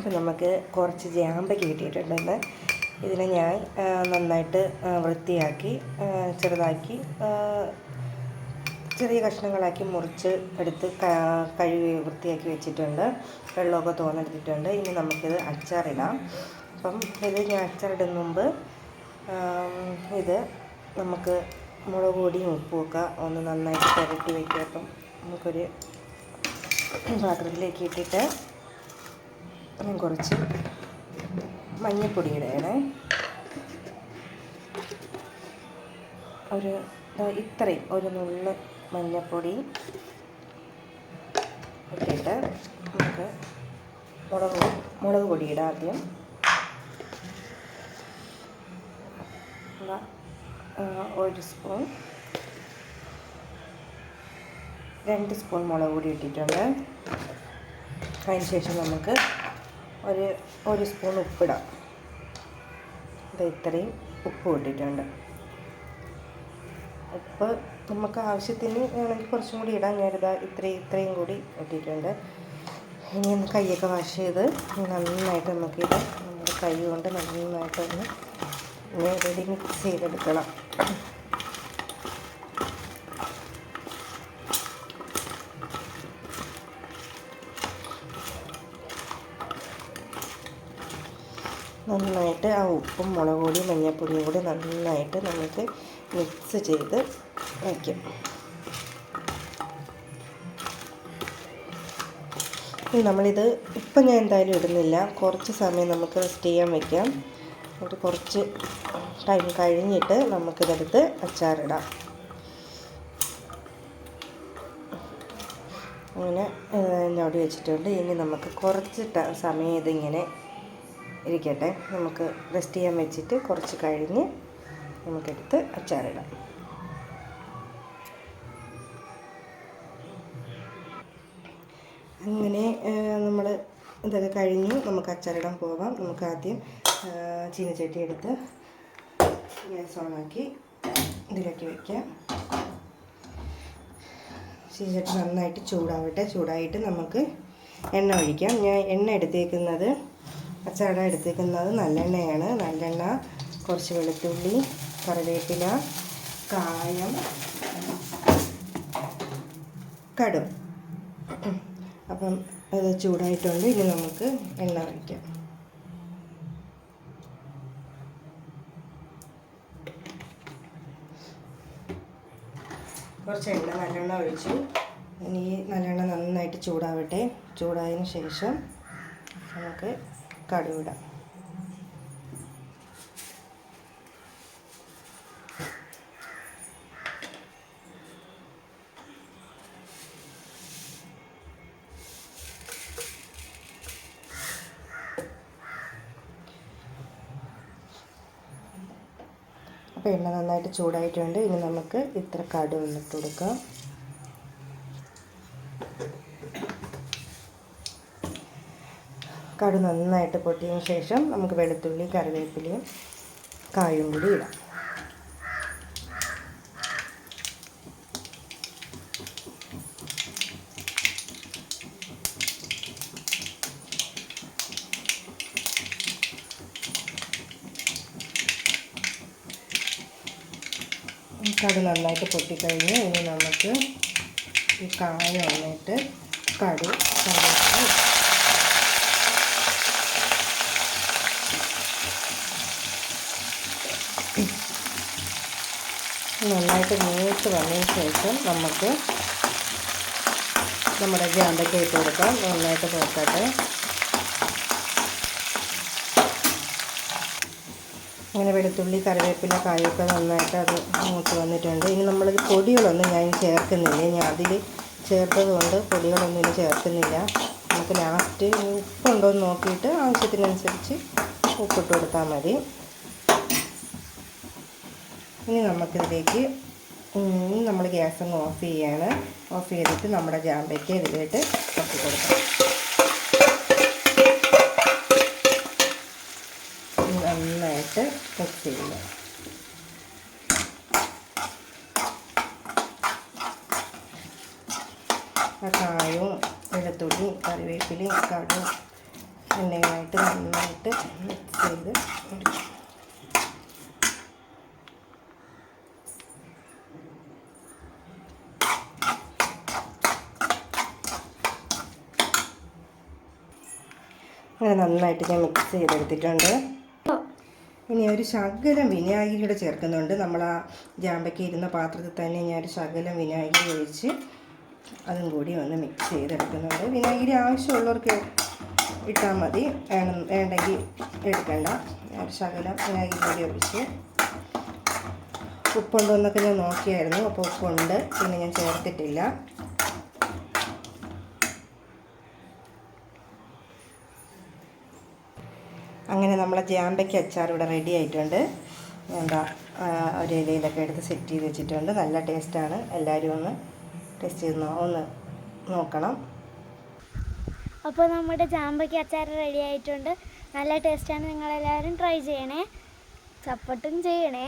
അപ്പം നമുക്ക് കുറച്ച് ജാമ്പയ്ക്ക് കിട്ടിയിട്ടുണ്ടെന്ന്. ഇതിനെ ഞാൻ നന്നായിട്ട് വൃത്തിയാക്കി ചെറുതാക്കി ചെറിയ കഷ്ണങ്ങളാക്കി മുറിച്ച് എടുത്ത് കഴുകി വൃത്തിയാക്കി വെച്ചിട്ടുണ്ട്. വെള്ളമൊക്കെ തോന്നെടുത്തിട്ടുണ്ട്. ഇനി നമുക്കിത് അച്ചാറിടാം. അപ്പം ഇത് ഞാൻ അച്ചാറിടുന്ന മുമ്പ് ഇത് നമുക്ക് മുളക് പൊടിയും ഉപ്പുമൊക്കെ ഒന്ന് നന്നായിട്ട് പുരട്ടി വയ്ക്കുക അപ്പം നമുക്കൊരു പാത്രത്തിലേക്ക് ഇട്ടിട്ട് ഞാൻ കുറച്ച് മഞ്ഞൾപ്പൊടി ഇടണേ ഒരു ഇത്രയും ഒരു നുള്ള് മഞ്ഞൾപ്പൊടി ഇട്ടിട്ട് നമുക്ക് മുളക് മുളക് പൊടി ഇടാം ആദ്യം ഒരു സ്പൂൺ രണ്ട് സ്പൂൺ മുളക് പൊടി ഇട്ടിട്ടുണ്ട്. അതിന് ശേഷം നമുക്ക് ഒരു ഒരു സ്പൂൺ ഉപ്പിടാം. ഇത് ഇത്രയും ഉപ്പ് ഇട്ടിട്ടുണ്ട്. ഉപ്പ് നമുക്ക് ആവശ്യത്തിന് വേണമെങ്കിൽ കുറച്ചും കൂടി ഇടാൻ ഞാനിതാ ഇത്രയും ഇത്രയും കൂടി ഇട്ടിട്ടുണ്ട്. ഇനി ഒന്ന് കൈയൊക്കെ വാഷ് ചെയ്ത് നന്നായിട്ട് നമുക്കിത് നമ്മുടെ കൈ കൊണ്ട് നന്നായിട്ടൊന്ന് ഇനി റെഡി മിക്സ് ചെയ്തെടുക്കണം. നന്നായിട്ട് ആ ഉപ്പും മുളക് പൊടിയും മഞ്ഞൾപ്പൊടിയും കൂടി നന്നായിട്ട് നമുക്ക് മിക്സ് ചെയ്ത് വയ്ക്കും. നമ്മളിത് ഇപ്പം ഞാൻ എന്തായാലും ഇടുന്നില്ല. കുറച്ച് സമയം നമുക്ക് റെസ്റ്റ് ചെയ്യാൻ വയ്ക്കാം. എന്നിട്ട് കുറച്ച് ടൈം കഴിഞ്ഞിട്ട് നമുക്കിതെടുത്ത് അച്ചാറിടാം. അങ്ങനെ അവിടെ വെച്ചിട്ടുണ്ട്. ഇനി നമുക്ക് കുറച്ച് സമയം ഇതിങ്ങനെ ഇരിക്കട്ടെ. നമുക്ക് റെസ്റ്റ് ചെയ്യാൻ വെച്ചിട്ട് കുറച്ച് കഴിഞ്ഞ് നമുക്കെടുത്ത് അച്ചാറിടാം. അങ്ങനെ നമ്മൾ ഇതൊക്കെ കഴിഞ്ഞ്. നമുക്ക് അച്ചാറിടാൻ പോവാം. നമുക്ക് ആദ്യം ചീനച്ചട്ടി എടുത്ത് ഗ്യാസ് ഓണാക്കി ഇതിലേക്ക് വയ്ക്കാം ചീനച്ചട്ടി നന്നായിട്ട് ചൂടാവട്ടെ. ചൂടായിട്ട് നമുക്ക് എണ്ണ ഒഴിക്കാം. ഞാൻ എണ്ണ എടുത്തേക്കുന്നത് അച്ചാട എടുത്തേക്കുന്നത് നല്ലെണ്ണയാണ്. നല്ലെണ്ണ കുറച്ച് വെളുത്തുള്ളി കറിവേപ്പില കായം കടും. അപ്പം അത് ചൂടായിട്ടുണ്ട്. ഇനി നമുക്ക് എണ്ണ ഒഴിക്കാം. കുറച്ച് എണ്ണ നല്ലെണ്ണ ഒഴിച്ചു. ഇനി നല്ലെണ്ണ നന്നായിട്ട് ചൂടാവട്ടെ. ചൂടായതിന് ശേഷം നമുക്ക് കടുവിടാം. അപ്പോൾ എണ്ണ നന്നായിട്ട് ചൂടായിട്ടുണ്ട്. ഇനി നമുക്ക് ഇത്ര കടു വന്നിട്ട് കൊടുക്കാം. കടു നന്നായിട്ട് പൊട്ടിയതിന് ശേഷം നമുക്ക് വെളുത്തുള്ളി കറിവേപ്പിലയും കായും കൂടി ഇടാം. കടു നന്നായിട്ട് പൊട്ടിക്കഴിഞ്ഞ് ഇനി നമുക്ക് ഈ കായ വന്നിട്ട് കടു കറിവേപ്പില നന്നായിട്ട് മൂത്ത് വന്നതിന് ശേഷം നമുക്ക് നമ്മുടെ ജാമ്പയ്ക്ക് ഇട്ട് കൊടുക്കാം. നന്നായിട്ട് നോക്കട്ടെ അങ്ങനെ വെളുത്തുള്ളി കറിവേപ്പില കായൊക്കെ നന്നായിട്ട് അത് മൂത്ത് വന്നിട്ടുണ്ട്. ഇനി നമ്മളിത് പൊടികളൊന്നും ഞാൻ ചേർക്കുന്നില്ല. ഞാൻ അതിൽ ചേർത്തത് കൊണ്ട് പൊടികളൊന്നും ഇനി ചേർക്കുന്നില്ല. നമുക്ക് ലാസ്റ്റ് ഉപ്പുണ്ടോ എന്ന് നോക്കിയിട്ട് ആവശ്യത്തിനനുസരിച്ച് ഉപ്പിട്ട് കൊടുത്താൽ മതി. ഇനി നമുക്കിതിലേക്ക് നമ്മൾ ഗ്യാസ് ഒന്ന് ഓഫ് ചെയ്യാണ്. ഓഫ് ചെയ്തിട്ട് നമ്മുടെ ജാമ്പയ്ക്ക് ഇതിലേക്ക് കുറച്ച് കൊടുക്കാം. നന്നായിട്ട് മിക്സ് ചെയ്യുക ആ കായവും വെളുത്തുള്ളിയും കറിവേപ്പിലയും കടും എണ്ണയുമായിട്ട് നന്നായിട്ട് മിക്സ് ചെയ്ത് അങ്ങനെ നന്നായിട്ട് ഞാൻ മിക്സ് ചെയ്തെടുത്തിട്ടുണ്ട്. ഇനി ഒരു ശകലം വിനാഗിരിയുടെ ചേർക്കുന്നുണ്ട്. നമ്മൾ ആ ജാമ്പയ്ക്ക് ഇരുന്ന പാത്രത്തിൽ തന്നെ ഞാൻ ഒരു ശകലം വിനാഗിരി ഒഴിച്ച് അതും കൂടി ഒന്ന് മിക്സ് ചെയ്തെടുക്കുന്നുണ്ട്. വിനാഗിരി ആവശ്യമുള്ളവർക്ക് ഇട്ടാൽ മതി. വേണം വേണ്ടെങ്കിൽ എടുക്കണ്ട. ഒരു ശകലം വിനാഗിരി കൂടി ഒഴിച്ച് ഉപ്പുണ്ടോ എന്നൊക്കെ ഞാൻ നോക്കിയായിരുന്നു. അപ്പോൾ ഉപ്പുണ്ട്. പിന്നെ ഞാൻ ചേർത്തിട്ടില്ല. അങ്ങനെ നമ്മളെ ജാമ്പയ്ക്ക് അച്ചാർ ഇവിടെ റെഡി ആയിട്ടുണ്ട്. എന്താ ഒരു ഇലയിലൊക്കെ എടുത്ത് സെറ്റ് ചെയ്ത് വെച്ചിട്ടുണ്ട്. നല്ല ടേസ്റ്റാണ് എല്ലാവരും ഒന്ന് ടേസ്റ്റ് ചെയ്ത് ഒന്ന് നോക്കണം. അപ്പോൾ നമ്മുടെ ജാമ്പയ്ക്ക് അച്ചാർ റെഡി ആയിട്ടുണ്ട്. നല്ല ടേസ്റ്റാണ് നിങ്ങളെല്ലാവരും ട്രൈ ചെയ്യണേ. സപ്പോർട്ടും ചെയ്യണേ.